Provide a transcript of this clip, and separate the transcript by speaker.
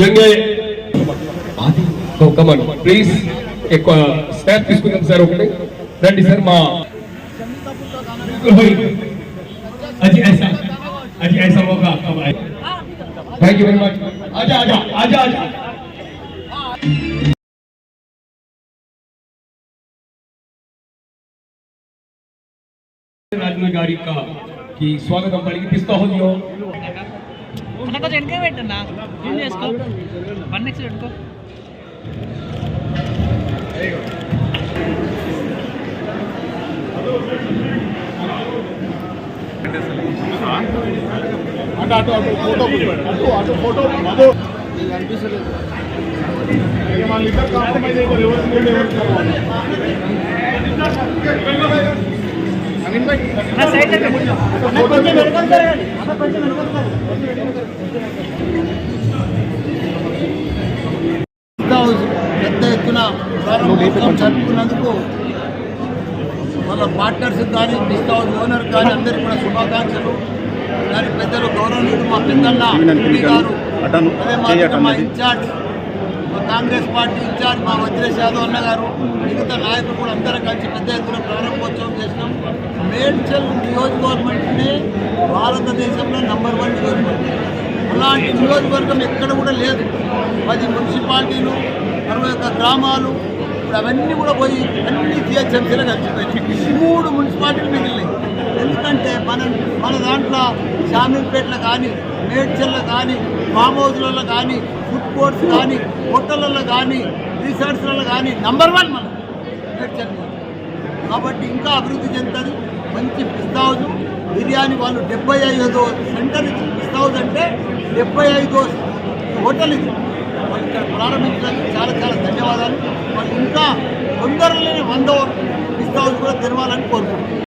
Speaker 1: జంగే come on please ఎక్కువ stop తీసుకుందాం sir ఒకటి రండి సార్ మా
Speaker 2: अजी ऐसा अजी ऐसा मौका कब आए
Speaker 1: థ్యాంక్ యూ వెరీ మచ్ ఆజా ఆజా ఆజా ఆజా రాజుల గారి का की స్వాగతం పలికిస్తా హోం
Speaker 3: అన్న కొంచెం వెనక పెట్టన్నా. ఏం చేసుకో? వన్ నెక్స్ట్ పెట్టుకో.
Speaker 4: అటు అటు అటు ఫోటో అటు అటు ఫోటో కాంప్రమైజ్ అయిపోయి ఎవరు ఎవరు
Speaker 5: పెద్ద ఎత్తున ప్రారంభోత్సవం జరుపుకున్నందుకు వాళ్ళ పార్ట్నర్స్ కానీ హౌస్ ఓనర్ కానీ అందరికీ కూడా శుభాకాంక్షలు. దాని పెద్దలు గౌరవనీయులు మా పెద్దన్న గారు. అదే మా ఇన్ఛార్జ్. మా కాంగ్రెస్ పార్టీ ఇన్ఛార్జ్ మా వజ్రేష్ యాదవ్ అన్న గారు. మిగతా నాయకులు కూడా అందరం కలిసి పెద్ద ఎత్తున ప్రారంభోత్సవం చేసినాం. మేడ్చల్ నియోజకవర్గంటే భారతదేశంలో నంబర్ వన్ నియోజకవర్గం. అలాంటి నియోజకవర్గం ఎక్కడ కూడా లేదు. పది మున్సిపాలిటీలు అరవై ఒక్క గ్రామాలు ఇప్పుడు అవన్నీ కూడా పోయి అన్ని జిహెచ్ఎంసీలో కలిసిపోయాయి మూడు మున్సిపాలిటీలు మిగిలినాయి. ఎందుకంటే మన మన దాంట్లో షామీర్పేటలో కానీ మేడ్చల్లో కానీ ఫామ్ హౌస్లలో కానీ ఫుడ్ కోర్ట్స్ కానీ హోటళ్ళల్లో కానీ రిసార్ట్స్లలో కానీ నంబర్ వన్ మనం మేడ్చల్ కాబట్టి ఇంకా అభివృద్ధి చెందుతుంది. మంచి పిస్తావుజు హౌస్ బిర్యానీ వాళ్ళు డెబ్బై ఐదో సెంటర్ ఇచ్చి పిస్తా హౌస్ అంటే డెబ్బై ఐదో హోటల్ ఇది. వాళ్ళు ఇక్కడ ప్రారంభించడానికి చాలా చాలా ధన్యవాదాలు. వాళ్ళు ఇంకా తొందరలోనే వంద పిస్తావుజ్ హౌస్ కూడా తెరవాలని కోరుకుంటున్నాను